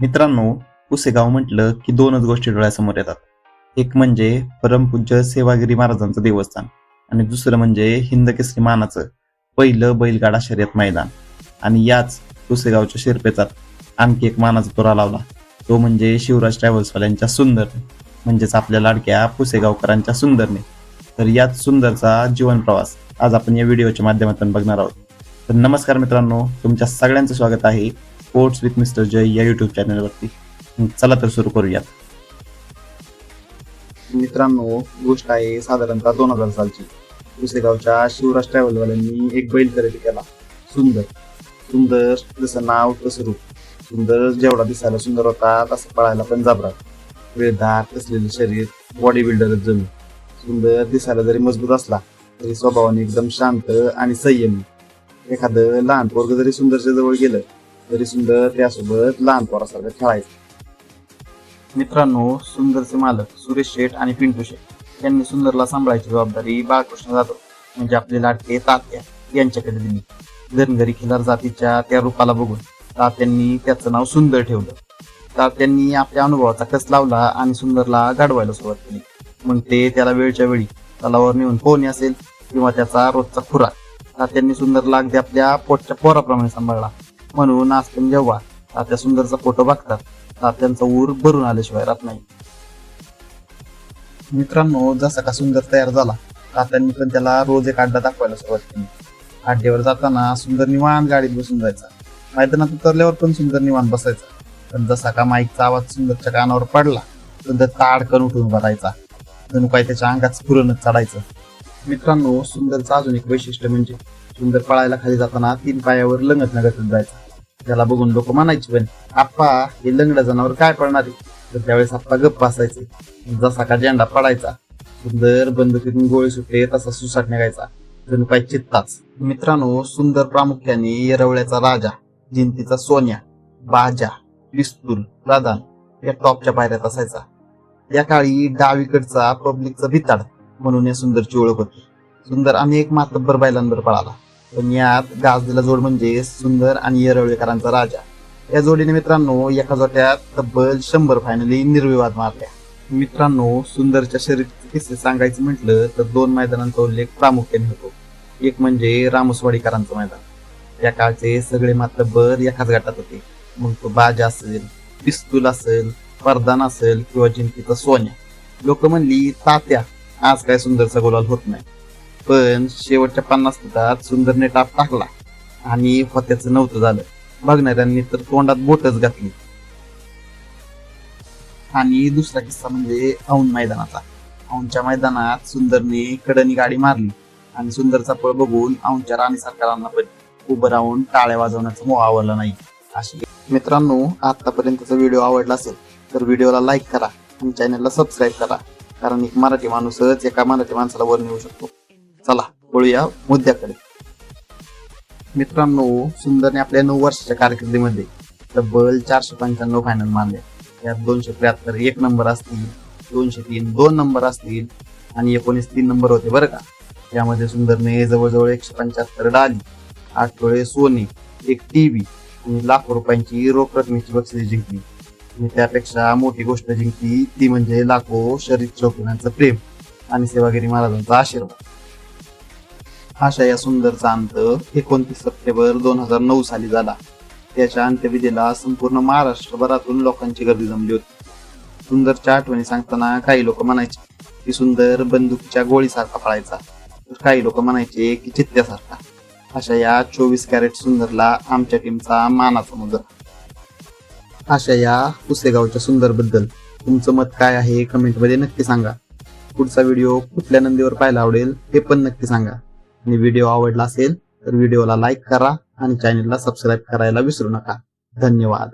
मित्रांनो पुसेगाव म्हटलं की दोनच गोष्टी डोळ्यासमोर येतात. एक म्हणजे परमपूज्य सेवागिरी महाराजांचं देवस्थान आणि दुसरं म्हणजे हिंदकेसरी मानाचं पहिलं बैलगाडा शर्यत मैदान. आणि याच पुसेगावच्या शिरपेचात आणखी एक मानाचा तुरा लावला. तो म्हणजे शिवराज ट्रॅव्हल्सवाल्यांच्या सुंदर म्हणजेच आपल्या लाडक्या पुसेगावकरांच्या सुंदरने. तर याच सुंदरचा जीवन प्रवास आज आपण या व्हिडिओच्या माध्यमातून बघणार आहोत. तर नमस्कार मित्रांनो तुमच्या सगळ्यांचं स्वागत आहे स्पोर्ट्स विथ मिस्टर जय या युट्यूब चॅनलवरती चला तर सुरू करूयात. मित्रांनो गोष्ट आहे साधारणतः दोन हजार सालची. पुसेगावच्या शिवराज ट्रॅव्हलवाल्यांनी एक बैल खरेदी केला. सुंदर. सुंदर जसं नाव तसं रूप. सुंदर जेवढा दिसायला सुंदर होता तसं पळायला पण जाबरा. वेळदार असलेले शरीर बॉडी बिल्डरच जणू सुंदर दिसायला जरी मजबूत असला तरी स्वभावाने एकदम शांत आणि संयमी. एखादं लहान पोरग जरी सुंदरच्या जवळ गेलं तरी सुंदर त्यासोबत लहान पोरासारखं खेळायचं. मित्रांनो सुंदरचे मालक सुरेश शेठ आणि पिंटू शेठ यांनी सुंदरला सांभाळायची जबाबदारी बाळकृष्ण जाधव म्हणजे आपले लाटके तात्या यांच्याकडे दिली. धनगरी खिलार जातीच्या त्या रूपाला बघून तात्यांनी त्याचं नाव सुंदर ठेवलं. तात्यांनी आपल्या अनुभवाचा कस लावला आणि सुंदरला गाडवायला सुरुवात केली. मग ते त्याला वेळच्या वेळी तलावर नेऊन पोहणे असेल किंवा त्याचा रोजचा खुराक. तात्यांनी सुंदरला अगदी आपल्या पोटच्या पोराप्रमाणे सांभाळला. म्हणून आज पण जेव्हा तात्या सुंदरचा फोटो बघतात तात्यांचा ऊर भरून आल्याशिवाय राहत नाही. मित्रांनो जसा का सुंदर तयार झाला तात्यांनी पण त्याला रोज एक अड्डा दाखवायला सुरुवात केली. अड्ड्यावर जाताना सुंदर निवान गाडीत बसून जायचा. मैदानात उतरल्यावर पण सुंदर निवान बसायचा. पण जसा का माईकचा आवाज सुंदरच्या कानावर पडला सुंदर ताडकन उठून उभा राहायचा जणू काय त्याच्या अंगात स्फुरणच चढायचं. मित्रांनो सुंदरचं अजून एक वैशिष्ट्य म्हणजे सुंदर पळायला खाली जाताना तीन पायावर लंगत नगतच जायचा. त्याला बघून लोक म्हणायचे पण आप्पा हे लंगड जनावर काय पडणार आहे? तर त्यावेळेस आप्पा गप्प असायचे जसा का झेंडा पडायचा सुंदर बंदुकीतून गोळी सुटले तसा सुसाट निघायचा. जणू काय चित्ताच. मित्रांनो सुंदर प्रामुख्याने येरवळ्याचा राजा जिंतीचा सोन्या बाजा पिस्तूल प्रधान या टॉपच्या पायऱ्यात असायचा. या काळी डावीकडचा पब्लिकचा भिताड म्हणून या सुंदरची ओळख होती. सुंदर अनेक मातब्बर बैलांवर पळाला. पण यात गाजलेला जोड म्हणजे सुंदर आणि येरवळेकरांचा राजा. या जोडीने मित्रांनो एका जोट्यात तब्बल शंभर फायनली निर्विवाद मारल्या. मित्रांनो सुंदरच्या शरीराचे किस्से सांगायचं म्हटलं तर दोन मैदानांचा उल्लेख प्रामुख्याने होतो. एक म्हणजे रामसवाडीकरांचं मैदान. या काळचे सगळे मातब्बर एकाच गटात होते. मग तो बाजा असेल पिस्तूल असेल परदान असेल किंवा जिंतीचा सोन्या. लोक म्हणली तात्या आज काय सुंदरचा गोलाल होत नाही. पण शेवटच्या पन्नास मिनिटात सुंदरने टाप टाकला. आणि होत्याचं नव्हतं झालं. बघणाऱ्यांनी तर तोंडात बोटच घातली. आणि दुसरा किस्सा म्हणजे औंध मैदानाचा. औंधच्या मैदानात सुंदरने कडनी गाडी मारली. आणि सुंदरचा पळ बघून औंधच्या राणी सरकारांना पण उभं राहून टाळ्या वाजवण्याचं मोह आवडला नाही. अशी मित्रांनो आतापर्यंतचा व्हिडिओ आवडला असेल तर व्हिडिओला लाईक करा आणि चॅनलला सबस्क्राईब करा. कारण एक मराठी माणूसच एका मराठी माणसाला वर नेऊ शकतो. वळूया मुद्द्याकडे. मित्रांनो सुंदरने आपल्या नऊ वर्षाच्या कारकिर्दीमध्ये तब्बल चारशे पंच्याण्णव फायनल मानले. यात दोनशे त्र्याहत्तर एक नंबर असतील दोनशे तीन दोन नंबर असतील आणि एकोणीस तीन नंबर होते बरं का. यामध्ये सुंदरने जवळजवळ एकशे पंच्याहत्तर डाली आठ टोळे सोने एक टीव्ही आणि लाखो रुपयांची रोख रकमेची बक्षिसे जिंकली. आणि त्यापेक्षा मोठी गोष्ट जिंकली ती म्हणजे लाखो शरीर शौकीनांचं प्रेम आणि सेवागिरी महाराजांचा आशीर्वाद. अशा या सुंदरचा अंत एकोणतीस सप्टेंबर दोन हजार नऊ साली झाला. त्याच्या अंत्यविधीला संपूर्ण महाराष्ट्रभरातून लोकांची गर्दी जमली होती. सुंदरच्या आठवणी सांगताना काही लोक म्हणायचे की सुंदर बंदुकीच्या गोळीसारखा पळायचा तर काही लोक म्हणायचे की चित्त्यासारखा. अशा या चोवीस कॅरेट सुंदरला आमच्या टीमचा मानाचा मुजरा अशा या पुसेगावच्या सुंदरबद्दल तुमचं मत काय आहे? कमेंटमध्ये नक्की सांगा. पुढचा व्हिडिओ कुठल्या नंदीवर पाहायला आवडेल हे पण नक्की सांगा. आणि व्हिडिओ आवडला असेल तर व्हिडिओला लाईक करा आणि चॅनेलला सबस्क्राईब करायला विसरू नका. धन्यवाद.